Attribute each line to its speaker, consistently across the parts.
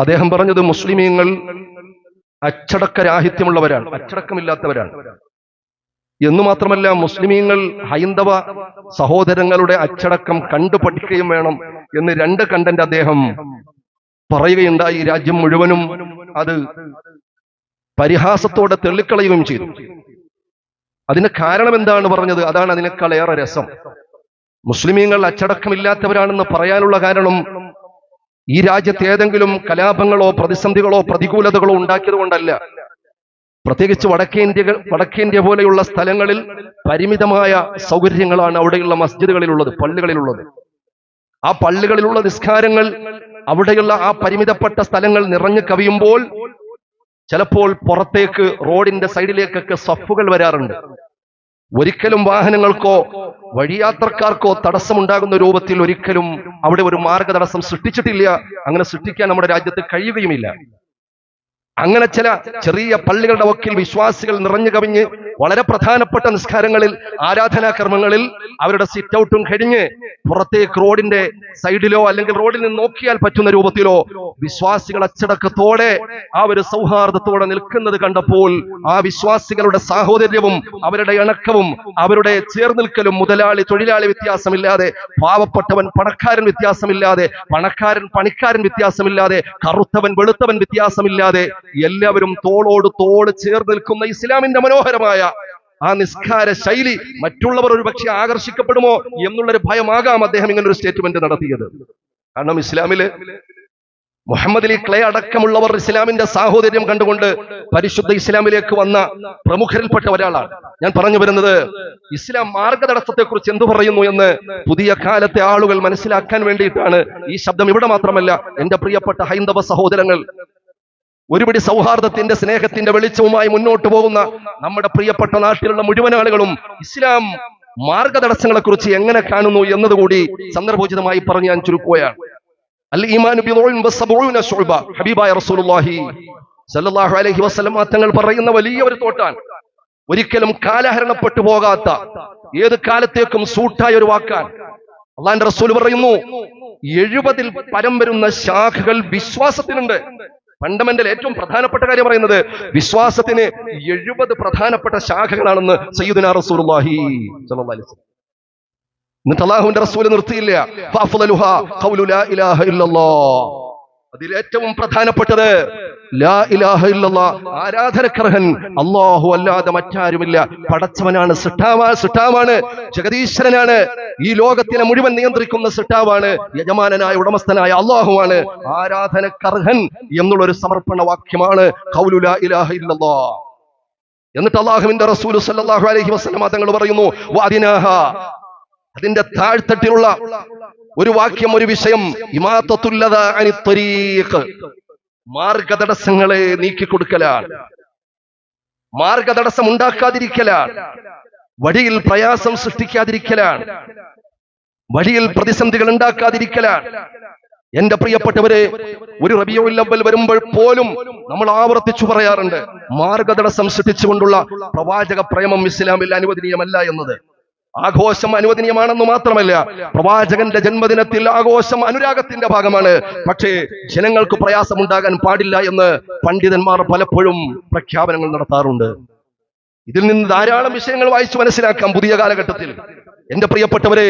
Speaker 1: അദ്ദേഹം പറഞ്ഞത് മുസ്ലിമീങ്ങൾ അച്ചടക്ക രാഹിത്യമുള്ളവരാണ് അച്ചടക്കമില്ലാത്തവരാണ്. എന്നു മാത്രമല്ല മുസ്ലിമീങ്ങൾ ഹൈന്ദവ സഹോദരങ്ങളുടെ അച്ചടക്കം കണ്ടു പഠിക്കുകയും വേണം എന്ന് രണ്ട് കണ്ടന്റ് അദ്ദേഹം പറയുകയുണ്ടായി. രാജ്യം മുഴുവനും അത് പരിഹാസത്തോടെ തെള്ളിക്കളയുകയും ചെയ്തു. അതിന് കാരണം എന്താണ് പറഞ്ഞത്? അതാണ് അതിനേക്കാൾ ഏറെ രസം. മുസ്ലിമീങ്ങൾ അച്ചടക്കമില്ലാത്തവരാണെന്ന് പറയാനുള്ള കാരണം ഈ രാജ്യത്ത് ഏതെങ്കിലും കലാപങ്ങളോ പ്രതിസന്ധികളോ പ്രതികൂലതകളോ ഉണ്ടാക്കിയത് കൊണ്ടല്ല. പ്രത്യേകിച്ച് വടക്കേന്ത്യ വടക്കേന്ത്യ പോലെയുള്ള സ്ഥലങ്ങളിൽ പരിമിതമായ സൗകര്യങ്ങളാണ് അവിടെയുള്ള മസ്ജിദുകളിലുള്ളത് പള്ളികളിലുള്ളത്. ആ പള്ളികളിലുള്ള നിസ്കാരങ്ങൾ അവിടെയുള്ള ആ പരിമിതപ്പെട്ട സ്ഥലങ്ങൾ നിറഞ്ഞു കവിയുമ്പോൾ ചിലപ്പോൾ പുറത്തേക്ക് റോഡിന്റെ സൈഡിലേക്കൊക്കെ സഫുകൾ വരാറുണ്ട്. ഒരിക്കലും വാഹനങ്ങൾക്കോ വഴിയാത്രക്കാർക്കോ തടസ്സമുണ്ടാകുന്ന രൂപത്തിൽ ഒരിക്കലും അവിടെ ഒരു മാർഗ തടസ്സം സൃഷ്ടിച്ചിട്ടില്ല. അങ്ങനെ സൃഷ്ടിക്കാൻ നമ്മുടെ രാജ്യത്ത് കഴിയുകയുമില്ല. അങ്ങനെ ചില ചെറിയ പള്ളികളുടെ വക്കിൽ വിശ്വാസികൾ നിറഞ്ഞു കവിഞ്ഞ് വളരെ പ്രധാനപ്പെട്ട നിസ്കാരങ്ങളിൽ ആരാധനാ കർമ്മങ്ങളിൽ അവരുടെ സിറ്റ് ഔട്ടും കഴിഞ്ഞ് പുറത്തേക്ക് റോഡിന്റെ സൈഡിലോ അല്ലെങ്കിൽ റോഡിൽ നിന്ന് നോക്കിയാൽ പറ്റുന്ന രൂപത്തിലോ വിശ്വാസികൾ അച്ചടക്കത്തോടെ ആ ഒരു സൗഹാർദ്ദത്തോടെ നിൽക്കുന്നത് കണ്ടപ്പോൾ ആ വിശ്വാസികളുടെ സാഹോദര്യവും അവരുടെ ഇണക്കവും അവരുടെ ചേർന്നിൽക്കലും മുതലാളി തൊഴിലാളി വ്യത്യാസമില്ലാതെ പാവപ്പെട്ടവൻ പണക്കാരൻ വ്യത്യാസമില്ലാതെ പണക്കാരൻ പണിക്കാരൻ വ്യത്യാസമില്ലാതെ കറുത്തവൻ വെളുത്തവൻ വ്യത്യാസമില്ലാതെ എല്ലാവരും തോളോട് തോൾ ചേർന്ന് നിൽക്കുന്ന ഇസ്ലാമിന്റെ മനോഹരമായ ആ നിസ്കാര ശൈലി മറ്റുള്ളവർ ഒരു പക്ഷെ ആകർഷിക്കപ്പെടുമോ എന്നുള്ളൊരു ഭയമാകാം അദ്ദേഹം ഇങ്ങനെ ഒരു സ്റ്റേറ്റ്മെന്റ് നടത്തിയത്. കാരണം ഇസ്ലാമിൽ മുഹമ്മദ് അലി ക്ലേ അടക്കമുള്ളവർ ഇസ്ലാമിന്റെ സാഹോദര്യം കണ്ടുകൊണ്ട് പരിശുദ്ധ ഇസ്ലാമിലേക്ക് വന്ന പ്രമുഖരിൽപ്പെട്ട ഒരാളാണ്. ഞാൻ പറഞ്ഞു വരുന്നത് ഇസ്ലാം മാർഗതടസ്സത്തെ കുറിച്ച് എന്തു പറയുന്നു എന്ന് പുതിയ കാലത്തെ ആളുകൾ മനസ്സിലാക്കാൻ വേണ്ടിയിട്ടാണ് ഈ ശബ്ദം ഇവിടെ മാത്രമല്ല എന്റെ പ്രിയപ്പെട്ട ഹൈന്ദവ സഹോദരങ്ങൾ ഒരുപിടി സൗഹാർദ്ദത്തിന്റെ സ്നേഹത്തിന്റെ വെളിച്ചവുമായി മുന്നോട്ട് പോകുന്ന നമ്മുടെ പ്രിയപ്പെട്ട നാട്ടിലുള്ള മുഴുവൻ ആളുകളും ഇസ്ലാം മാർഗതടസ്സങ്ങളെ കുറിച്ച് എങ്ങനെ കാണുന്നു എന്നതുകൂടി സന്ദർഭോചിതമായി പറഞ്ഞ് ഞാൻ ചുരുക്കുകയാണ്. അൽ ഹബീബായ റസൂലുള്ളാഹി സല്ലല്ലാഹു അലൈഹി വസല്ലം തങ്ങൾ പറയുന്ന വലിയ ഒരു തോട്ടാണ്. ഒരിക്കലും കാലഹരണപ്പെട്ടു പോകാത്ത ഏത് കാലത്തേക്കും സൂട്ടായ ഒരു വാക്കാൻ അള്ളാന്റെ റസൂൽ പറയുന്നു എഴുപതിൽ പരം വരുന്ന ശാഖകൾ വിശ്വാസത്തിനുണ്ട്. ഫണ്ടമെന്റൽ ഏറ്റവും പ്രധാനപ്പെട്ട കാര്യം പറയുന്നത് വിശ്വാസത്തിന് എഴുപത് പ്രധാനപ്പെട്ട ശാഖകളാണെന്ന് സയ്യിദുന റസൂലുള്ളാഹി എന്നിട്ടാഹുവിന്റെ റസൂൽ നിർത്തിയില്ല. അതിലേറ്റവും പ്രധാനപ്പെട്ടത് ലാ ഇലാഹ ആരാധനക്കർഹൻ അല്ലാഹു അല്ലാതെ മറ്റാരുമില്ല. പടച്ചവനാണ് സിട്ടാവാ സിട്ടാവാണ് ജഗദീശ്വരനാണ്. ഈ ലോകത്തിനെ മുഴുവൻ നിയന്ത്രിക്കുന്ന സിട്ടാവാണ് യജമാനനായ ഉടമസ്ഥനായ അള്ളാഹുവാണ് ആരാധനക്കർഹൻ എന്നുള്ളൊരു സമർപ്പണ വാക്യമാണ് കൗലുല ഇലാഹ ഇല്ലല്ലാഹ് എന്നിട്ട് അള്ളാഹുവിന്റെ റസൂൽ സല്ലല്ലാഹു അലൈഹി വസല്ലം തങ്ങൾ പറയുന്നു വാദിനാഹ അതിന്റെ താഴ്ത്തട്ടിലുള്ള ഒരു വാക്യം ഒരു വിഷയം ഇമാത്തത്തുല്ലത അനി മാർഗതടസ്സങ്ങളെ നീക്കിക്കൊടുക്കലാണ്. മാർഗതടസ്സം ഉണ്ടാക്കാതിരിക്കലാണ്. വഴിയിൽ പ്രയാസം സൃഷ്ടിക്കാതിരിക്കലാണ്. വഴിയിൽ പ്രതിസന്ധികൾ ഉണ്ടാക്കാതിരിക്കലാണ്. എന്റെ പ്രിയപ്പെട്ടവരെ ഒരു റബിയോ അവൽ വരുമ്പോൾ പോലും നമ്മൾ ആവർത്തിച്ചു പറയാറുണ്ട് മാർഗതടസ്സം സൃഷ്ടിച്ചുകൊണ്ടുള്ള പ്രവാചക പ്രേമം ഇസ്ലാമിൽ അനുവദനീയമല്ല എന്നത്. ആഘോഷം അനുവദനീയമാണെന്ന് മാത്രമല്ല പ്രവാചകന്റെ ജന്മദിനത്തിൽ ആഘോഷം അനുരാഗത്തിന്റെ ഭാഗമാണ്. പക്ഷേ ജനങ്ങൾക്ക് പ്രയാസമുണ്ടാകാൻ പാടില്ല എന്ന് പണ്ഡിതന്മാർ പലപ്പോഴും പ്രഖ്യാപനങ്ങൾ നടത്താറുണ്ട്. ഇതിൽ നിന്ന് ധാരാളം വിഷയങ്ങൾ വായിച്ചു മനസ്സിലാക്കാം പുതിയ കാലഘട്ടത്തിൽ. എന്റെ പ്രിയപ്പെട്ടവരെ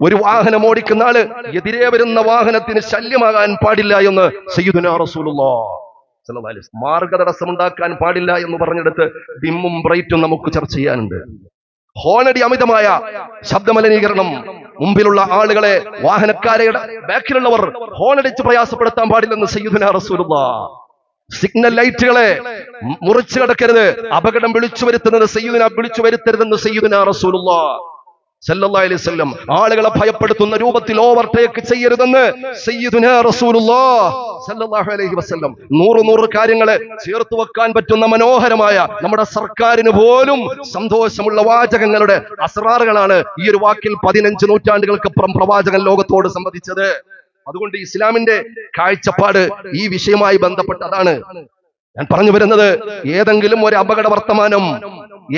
Speaker 1: ഒരു വാഹനം ഓടിക്കുന്ന ആൾ എതിരെ വരുന്ന വാഹനത്തിന് ശല്യമാകാൻ പാടില്ല എന്ന് സയ്യിദുന ഉണ്ടാക്കാൻ പാടില്ല എന്ന് പറഞ്ഞെടുത്ത് ഡിമ്മും ബ്രൈറ്റും നമുക്ക് ചർച്ച ചെയ്യാനുണ്ട്. ഹോണടി അമിതമായ ശബ്ദമലിനീകരണം. മുമ്പിലുള്ള ആളുകളെ വാഹനക്കാരെ ബാക്കിലുള്ളവർ ഹോണടിച്ച് പ്രയാസപ്പെടുത്താൻ പാടില്ലെന്ന് സയ്യിദുന റസൂലുള്ള. സിഗ്നൽ ലൈറ്റുകളെ മുറിച്ചു കടക്കരുത്. അപകടം വിളിച്ചു വരുത്തുന്നത് സയ്യിദിന വിളിച്ചു വരുത്തരുതെന്ന് സയ്യിദിന റസൂലുള്ളാഹ് സല്ലല്ലാഹു അലൈഹി വസല്ലം ആളുകളെ ഭയപ്പെടുത്തുന്ന രൂപത്തിൽ ഓവർടേക്ക് ചെയ്യരുതെന്ന് സല്ലല്ലാഹു അലൈഹി വസല്ലം. നൂറ് നൂറ് കാര്യങ്ങളെ ചേർത്ത് വെക്കാൻ പറ്റുന്ന മനോഹരമായ നമ്മുടെ സർക്കാരിന് പോലും സന്തോഷമുള്ള വാചകങ്ങളുടെ അസ്രാറുകളാണ് ഈ ഒരു വാക്കിൽ പതിനഞ്ച് നൂറ്റാണ്ടുകൾക്കപ്പുറം പ്രവാചകൻ ലോകത്തോട് സംബന്ധിച്ചത് അതുകൊണ്ട് ഇസ്ലാമിന്റെ കാഴ്ചപ്പാട് ഈ വിഷയമായി ബന്ധപ്പെട്ടതാണ്. ഞാൻ പറഞ്ഞു വരുന്നത് ഏതെങ്കിലും ഒരു അപകട വർത്തമാനം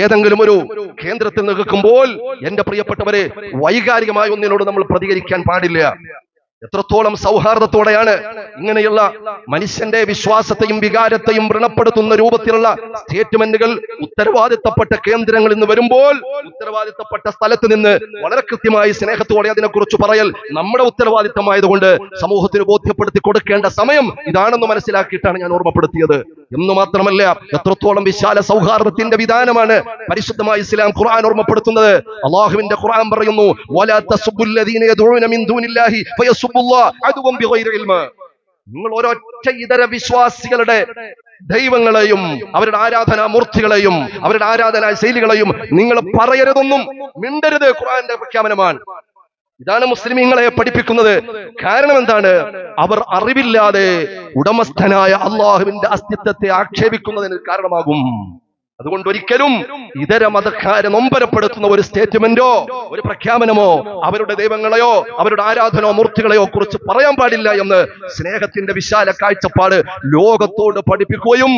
Speaker 1: ഏതെങ്കിലും ഒരു കേന്ദ്രത്തിൽ നിൽക്കുമ്പോൾ എന്റെ പ്രിയപ്പെട്ടവരെ വൈകാരികമായി ഒന്നിനോട് നമ്മൾ പ്രതികരിക്കാൻ പാടില്ല. എത്രത്തോളം സൗഹാർദ്ദത്തോടെയാണ് ഇങ്ങനെയുള്ള മനുഷ്യന്റെ വിശ്വാസത്തെയും വികാരത്തെയും വ്രണപ്പെടുത്തുന്ന രൂപത്തിലുള്ള സ്റ്റേറ്റ്മെന്റുകൾ ഉത്തരവാദിത്തപ്പെട്ട കേന്ദ്രങ്ങളിൽ നിന്ന് വരുമ്പോൾ ഉത്തരവാദിത്തപ്പെട്ട സ്ഥലത്ത് നിന്ന് വളരെ കൃത്യമായി സ്നേഹത്തോടെ അതിനെക്കുറിച്ച് പറയൽ നമ്മുടെ ഉത്തരവാദിത്തമായതുകൊണ്ട് സമൂഹത്തിന് ബോധ്യപ്പെടുത്തി കൊടുക്കേണ്ട സമയം ഇതാണെന്ന് മനസ്സിലാക്കിയിട്ടാണ് ഞാൻ ഓർമ്മപ്പെടുത്തിയത്. എന്ന് മാത്രമല്ല എത്രത്തോളം വിശാല സൗഹാർദ്ദത്തിന്റെ വിധാനമാണ് പരിശുദ്ധമായ ഇസ്ലാം ഖുർആൻ ഓർമ്മപ്പെടുത്തുന്നത്. അള്ളാഹുവിന്റെ ഖുർആൻ പറയുന്നു. നിങ്ങൾ ഒരൊറ്റ ഇതര വിശ്വാസികളുടെ ദൈവങ്ങളെയും അവരുടെ ആരാധനാ മൂർത്തികളെയും അവരുടെ ആരാധനാ ശൈലികളെയും നിങ്ങൾ പറയരുതൊന്നും മിണ്ടരുത്. ഖുർആന്റെ പ്രഖ്യാപനമാണ്. ഇതാണ് മുസ്ലിമീങ്ങളെ പഠിപ്പിക്കുന്നത്. കാരണം എന്താണ്? അവർ അറിവില്ലാതെ ഉടമസ്ഥനായ അള്ളാഹുവിന്റെ അസ്തിത്വത്തെ ആക്ഷേപിക്കുന്നതിന് കാരണമാകും. അതുകൊണ്ട് ഒരിക്കലും ഇതര മതക്കാരെ നൊമ്പരപ്പെടുത്തുന്ന ഒരു സ്റ്റേറ്റ്മെന്റോ ഒരു പ്രഖ്യാപനമോ അവരുടെ ദൈവങ്ങളെയോ അവരുടെ ആരാധനോ മൂർത്തികളെയോ കുറിച്ച് പറയാൻ പാടില്ല എന്ന് സ്നേഹത്തിന്റെ വിശാല കാഴ്ചപ്പാട് ലോകത്തോട് പഠിപ്പിക്കുകയും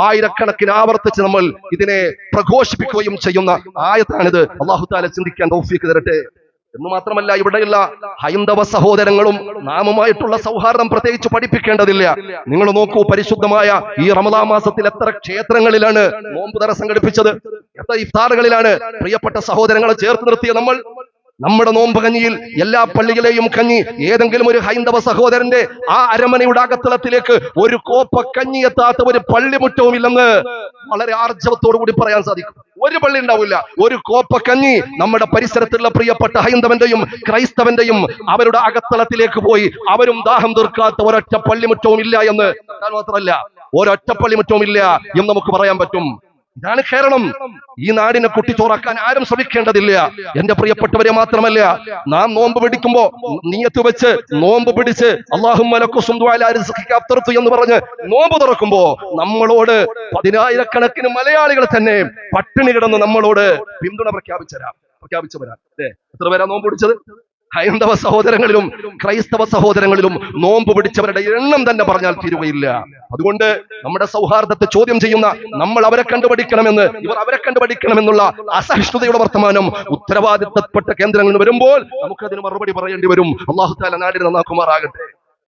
Speaker 1: ആയിരക്കണക്കിന് ആവർത്തിച്ച് നമ്മൾ ഇതിനെ പ്രഘോഷിപ്പിക്കുകയും ചെയ്യുന്ന ആയത്താണിത്. അള്ളാഹു താല ചിന്തിക്കാൻ തൗഫീക്ക് തരട്ടെ. എന്ന് മാത്രമല്ല ഇവിടെയുള്ള ഹൈന്ദവ സഹോദരങ്ങളും നാമുമായിട്ടുള്ള സൗഹാർദ്ദം പ്രത്യേകിച്ച് പഠിപ്പിക്കേണ്ടതില്ല. നിങ്ങൾ നോക്കൂ പരിശുദ്ധമായ ഈ റമദാ മാസത്തിൽ എത്ര ക്ഷേത്രങ്ങളിലാണ് നോമ്പ് തറ സംഘടിപ്പിച്ചത്. എത്ര ഇഫ്താറുകളിലാണ് പ്രിയപ്പെട്ട സഹോദരങ്ങളെ ചേർത്ത് നിർത്തിയ നമ്മൾ. നമ്മുടെ നോമ്പ് കഞ്ഞിയിൽ എല്ലാ പള്ളികളെയും കഞ്ഞി ഏതെങ്കിലും ഒരു ഹൈന്ദവ സഹോദരന്റെ ആ അരമനയുടെ അകത്തളത്തിലേക്ക് ഒരു കോപ്പ കഞ്ഞി എത്താത്ത ഒരു പള്ളിമുറ്റവും ഇല്ലെന്ന് വളരെ ആർജവത്തോടു കൂടി പറയാൻ സാധിക്കും. ഒരു പള്ളി ഉണ്ടാവില്ല. ഒരു കോപ്പ കഞ്ഞി നമ്മുടെ പരിസരത്തുള്ള പ്രിയപ്പെട്ട ഹൈന്ദവന്റെയും ക്രൈസ്തവന്റെയും അവരുടെ അകത്തളത്തിലേക്ക് പോയി അവരും ദാഹം തീർക്കാത്ത ഒരൊറ്റ പള്ളിമുറ്റവും ഇല്ല എന്ന് മാത്രമല്ല ഒരൊറ്റ പള്ളിമുറ്റവും ഇല്ല എന്ന് നമുക്ക് പറയാൻ പറ്റും. ഇതാണ് കേരളം. ഈ നാടിനെ കുട്ടിച്ചോറാക്കാൻ ആരും ശ്രമിക്കേണ്ടതില്ല. എന്റെ പ്രിയപ്പെട്ടവരെ മാത്രമല്ല നാം നോമ്പ് പിടിക്കുമ്പോ നീയത്ത് വെച്ച് നോമ്പ് പിടിച്ച് അള്ളാഹും എന്ന് പറഞ്ഞ് നോമ്പ് തുറക്കുമ്പോ നമ്മളോട് പതിനായിരക്കണക്കിന് മലയാളികൾ തന്നെ പട്ടിണി കിടന്ന് നമ്മളോട് പിന്തുണ പ്രഖ്യാപിച്ചരാം. പ്രഖ്യാപിച്ചവരാ. അല്ലേ എത്ര പേരാ നോമ്പ് പിടിച്ചത്? ഹൈന്ദവ സഹോദരങ്ങളിലും ക്രൈസ്തവ സഹോദരങ്ങളിലും നോമ്പ് പിടിച്ചവരുടെ എണ്ണം തന്നെ പറഞ്ഞാൽ തീരുകയില്ല. അതുകൊണ്ട് നമ്മുടെ സൗഹാർദ്ദത്തെ ചോദ്യം ചെയ്യുന്ന നമ്മൾ അവരെ കണ്ടുപഠിക്കണമെന്ന് ഇവർ അവരെ കണ്ടുപഠിക്കണമെന്നുള്ള അസഹിഷ്ണുതയുടെ വർത്തമാനം ഉത്തരവാദിത്തപ്പെട്ട കേന്ദ്രങ്ങളിൽ വരുമ്പോൾ നമുക്കതിന് മറുപടി പറയേണ്ടി വരും. അള്ളാഹു താല നാടിനെ നന്നാക്കുമാറാകട്ടെ.